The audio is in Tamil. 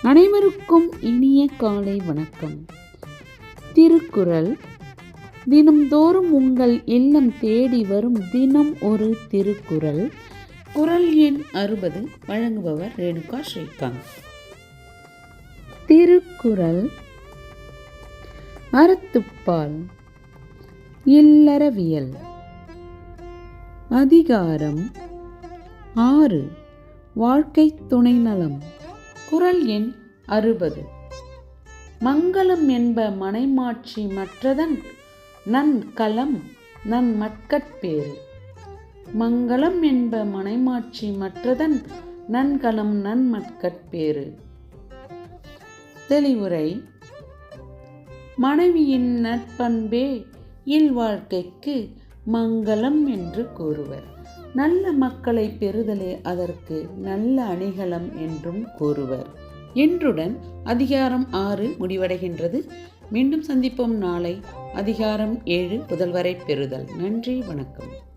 அனைவருக்கும் இனிய காலை வணக்கம். திருக்குறள் தினம்தோறும் உங்கள் இல்லம் தேடி வரும் தினம் ஒரு திருக்குறள். குரல் எண் அறுபது. வழங்குபவர் ரேணுகா ஸ்ரீகாந்த். திருக்குறள் அறத்துப்பால் இல்லறவியல் அதிகாரம் ஆறு. வாழ்க்கை துணை நலம் குரல் எண் அறுபது. மங்களம் என்ப மனைமாட்சி மற்றதன் நன் களம் நன் மட்கட்பேறு மங்களம் என்ப மனைமாட்சி மற்றதன் நன்கலம் நன் மட்கட்பேறு தெளிவுரை. மனைவியின் நற்பண்பே இல்வாழ்க்கைக்கு மங்களம் என்று கூறுவர். நல்ல மக்களை பெறுதலே அதற்கு நல்ல அணிகலம் என்றும் கூறுவர். என்றுடன் அதிகாரம் ஆறு முடிவடைகின்றது. மீண்டும் சந்திப்போம் நாளை அதிகாரம் ஏழு புதல்வரை பெறுதல். நன்றி வணக்கம்.